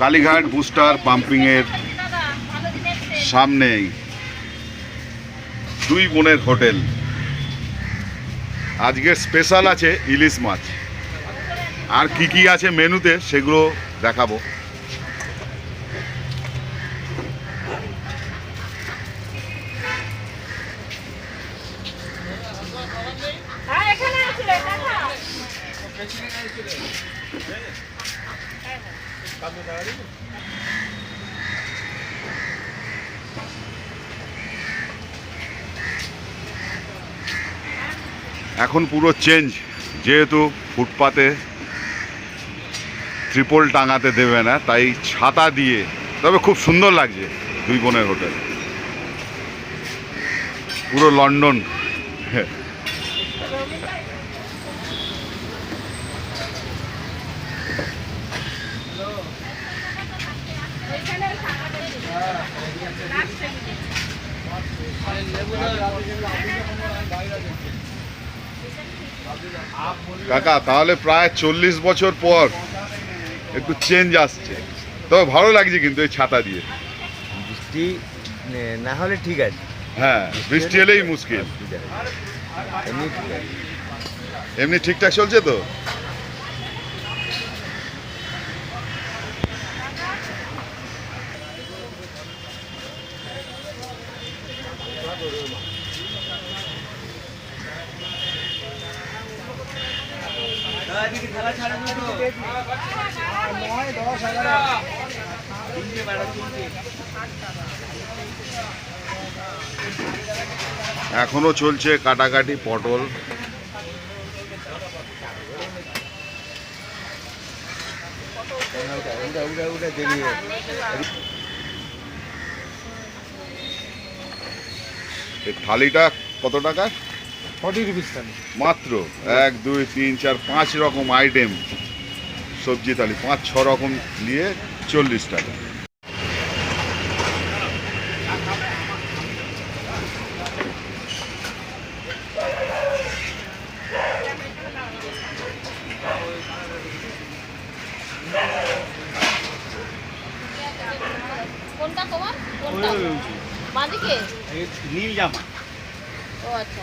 Kalighat booster পাম্পিংয়ের সামনেই দুই বোনের হোটেল। আজকের স্পেশাল আছে ইলিশ মাছ। আর কি কি আছে মেনুতে সেগুলো দেখাবো। হ্যাঁ এখন পুরো চেঞ্জ যেহেতু ফুটপাতে ত্রিপল টাঙাতে দেবে না, তাই ছাতা দিয়ে, তবে খুব সুন্দর লাগছে দুই বোনের হোটেল পুরো লন্ডন। কাকা তাহলে প্রায় চল্লিশ বছর পর একটু চেঞ্জ আসছে। তবে ভালো লাগছে কিন্তু এই ছাতা দিয়ে। বৃষ্টি না হলে ঠিক আছে। হ্যাঁ বৃষ্টি এলেই মুশকিল। এমনি ঠিকঠাক চলছে তো? এখনও চলছে কাটাকাটি পটল। থালিটা কত টাকা? মাত্র এক দুই তিন চার পাঁচ রকম আইটেম সবজি থালি পাঁচ ছ রকম নিয়ে চল্লিশ টাকা। কোনটা তোমার? কোনটা? বাঁদিকে নীল জামা। ও আচ্ছা।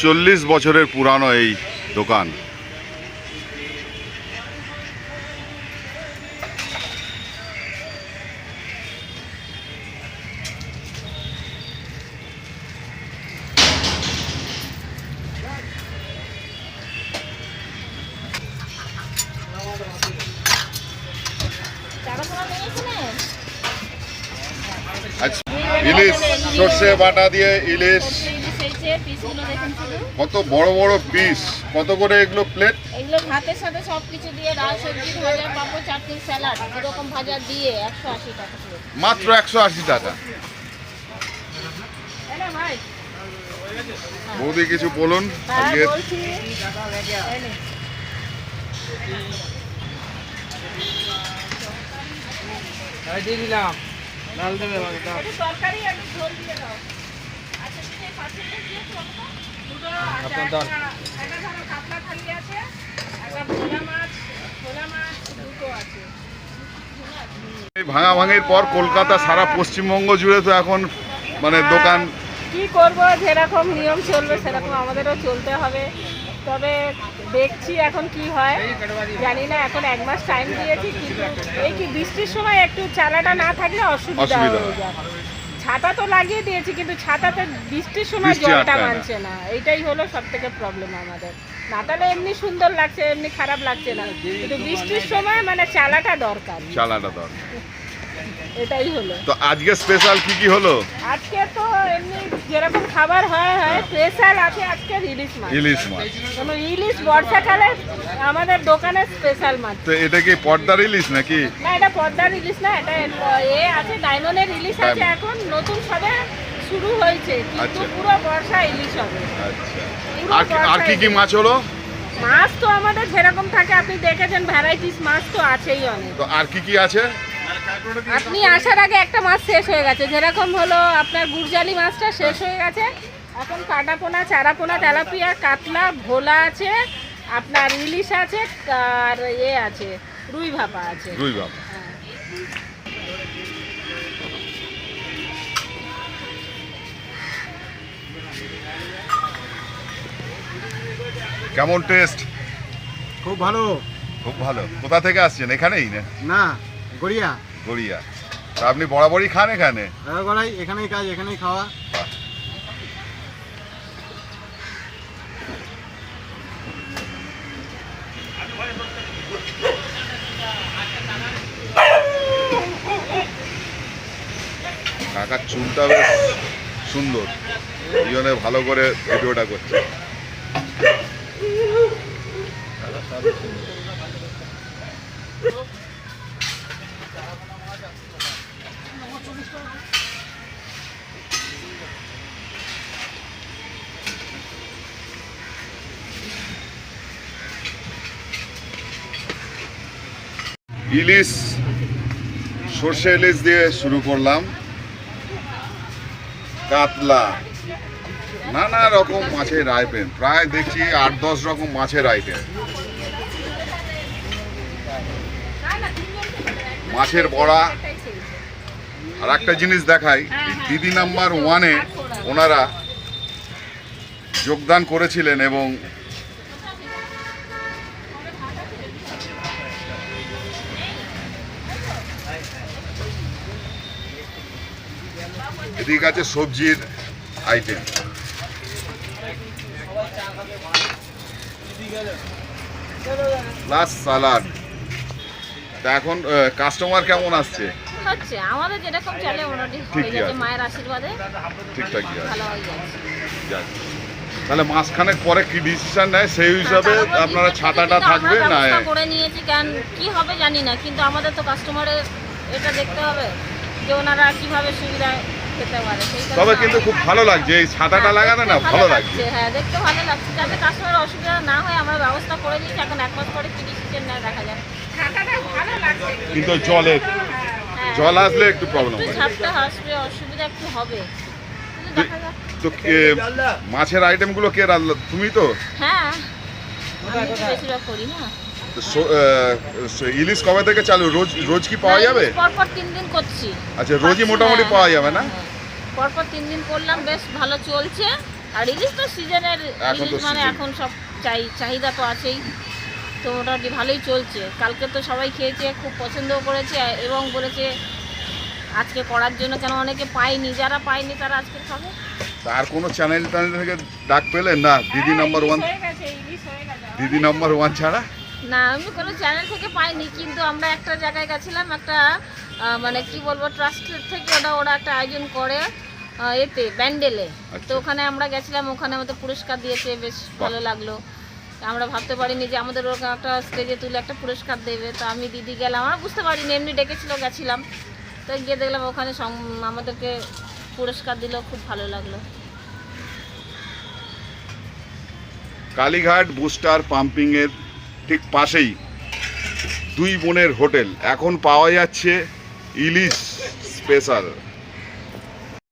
চল্লিশ বছরের পুরানো এই দোকান। আজ ইলিশ সর্ষে বাটা দিয়ে ইলিশ। কত বড় বড় পিস কত করে এগুলো প্লেট এগুলো ভাতের সাথে সব কিছু দিয়ে ডাল সবজি ভাজা পাঁপড় চাটনি স্যালাড এরকম ভাজা দিয়ে একশো আশি টাকা মাত্র একশো আশি টাকা। বৌদি কিছু বলুন? হ্যাঁ বলছি। দিয়ে দিলাম। ডাল দেবে তরকারি ঝোল দিয়ে দাও। আচ্ছা তুমি পার্সেলটা আপনার আছে এই ভাঙাভাঙির পর কলকাতা সারা পশ্চিমবঙ্গ জুড়ে তো এখন মানে দোকান কি করব যেরকম নিয়ম চলবে সেরকম আমাদেরও চলতে হবে। তবে দেখছি এখন কি হয়। জানি না এখন এক মাস টাইম দিয়েছি কিন্তু এই কি বৃষ্টির সময় একটু চালাটা না থাকলে অসুবিধা অসুবিধা। হয়ে যায়। ছাতা তো লাগিয়ে দিয়েছি কিন্তু ছাতাতে বৃষ্টির সময় জলটা মানছে না। এটাই হলো সব থেকে প্রবলেম আমাদের নাতালে এমনি সুন্দর লাগছে এমনি খারাপ লাগছে না। কিন্তু বৃষ্টির সময় মানে চালাটা দরকার। চালাটা দরকার। এটাই হলো। তো আজকে স্পেশাল কি কি হলো? আজকে তো এমনি যেরকম খাবার হয় হয় স্পেশাল আছে আজকে ইলিশ মাছ। ইলিশ মাছ। কেন ইলিশ বর্ষাকালে আমাদের দোকানের স্পেশাল মাছ। তো এটা কি পর্দার ইলিশ নাকি? না এটা পদ্মার ইলিশ না এটা এ আছে ডায়মন্ডের ইলিশ আছে এখন নতুন সবে শুরু হয়েছে কিন্তু আচ্ছা। পুরো বর্ষা ইলিশ হবে। আচ্ছা। আর কি কি মাছ হলো? মাছ তো আমাদের যেরকম থাকে আপনি দেখেছেন ভ্যারাইটিস মাছ তো আছেই অনেক। তো আর কি কি আছে? আপনি আসার আগে একটা মাছ শেষ হয়ে গেছে। যেরকম হলো আপনার গুরজালি মাছটা শেষ হয়ে গেছে। এখন কাটাপোনা চারাপোনা তেলাপিয়া কাতলা ভোলা আছে আপনার ইলিশ আছে আর এ আছে রুই ভাপা আছে। রুই হ্যাঁ। কেমন টেস্ট খুব ভালো। খুব ভালো। কোথা থেকে আসছেন? এখানেই না? না। গড়িয়া? গড়িয়া। তা আপনি বরাবরই খান এখানে? গড়াই এখানেই কাজ এখানেই খাওয়া। কাকার চুলটা বেশ সুন্দর। এই জন্য ভালো করে ভিডিওটা করছে। ইলিশ, সর্ষে ইলিশ দিয়ে শুরু করলাম। কাতলা। নানা রকম মাছের আইটেম প্রায় দেখছি আট দশ রকম মাছের আইটেম মাছের বড়া। আর একটা জিনিস দেখাই, দিদি নাম্বার ওয়ানে ওনারা যোগদান করেছিলেন এবং এদিকে আছে সবজির আইটেম প্লাস সালাড তা এখন কাস্টমার কেমন আসছে? হচ্ছে আমাদের যেরকম চলে মোটামুটি হয়ে ঠিকই যাচ্ছে আছে। মায়ের আশীর্বাদে। ঠিকঠাকই ভালো হয়ে যাচ্ছে তাহলে মাসখানেক পরে কি ডিসিশন নেয় সেই হিসাবে আপনারা ছাতাটা থাকবে না করে নিয়েছি কি হবে জানি না কিন্তু আমাদের তো কাস্টমারের এটা দেখতে হবে যে ওনারা কীভাবে সুবিধা খেতে পারে তবে কিন্তু খুব ভালো লাগছে এই ছাতাটা হ্যাঁ, লাগানো না ভালো লাগছে হ্যাঁ দেখতে ভালো লাগছে যাতে কাস্টমার অসুবিধা না হয় আমরা ব্যবস্থা করে দিয়েছি এখন এক মাস পরে ডিসিশন নেয় দেখা যাক ছাতাটা ভালো লাগছে কিন্তু জলের হ্যাঁ, জল আসলে একটু প্রবলেম হয়। ঝাপটা আসবে অসুবিধা একটু হবে। তো মাছের আইটেমগুলো কে রান্না তুমি তো? হ্যাঁ আমি বেশিরভাগ করি না। ইলিশ কবে থেকে চালু? রোজ রোজ কি পাওয়া যাবে? পরপর তিন দিন করছি। আচ্ছা রোজই মোটামুটি হ্যাঁ, পাওয়া যাবে না? হ্যাঁ। পরপর তিন দিন করলাম বেশ ভালো চলছে। আর ইলিশ তো সিজনের ইলিশ মানে এখন সব চাই চাহিদা তো আছেই। তো মোটামুটি ভালোই চলছে। কালকে তো সবাই খেয়েছে খুব পছন্দও করেছে এবং বলেছে আজকে করার জন্য কেন অনেকে পায়নি। যারা পায়নি তারা আজকে খাবে। আর কোনো চ্যানেল ট্যানেল থেকে ডাক পেলেন না দিদি হ্যাঁ, নাম্বার ওয়ান হয়ে হয়ে। দিদি নাম্বার ওয়ান ছাড়া? না আমি কোনো চ্যানেল থেকে পাইনি কিন্তু আমরা একটা জায়গায় গেছিলাম একটা মানে কি বলব ট্রাস্টের থেকে ওটা ওরা একটা আয়োজন করে এতে ব্যান্ডেলে। আচ্ছা। তো ওখানে আমরা গেছিলাম ওখানে আমাদের পুরস্কার দিয়েছে বেশ ভালো লাগল। আমরা ভাবতে পারিনি যে আমাদের ওরকম একটা স্টেজে তুলে একটা পুরস্কার দেবে তো আমি দিদি গেলাম আমরা বুঝতে পারিনি এমনি ডেকেছিল গেছিলাম। তো গিয়ে দেখলাম ওখানে আমাদেরকে পুরস্কার দিল খুব ভালো লাগল। কালীঘাট বুস্টার পাম্পিংয়ের ঠিক পাশেই দুই বোনের হোটেল। এখন পাওয়া যাচ্ছে ইলিশ স্পেশাল।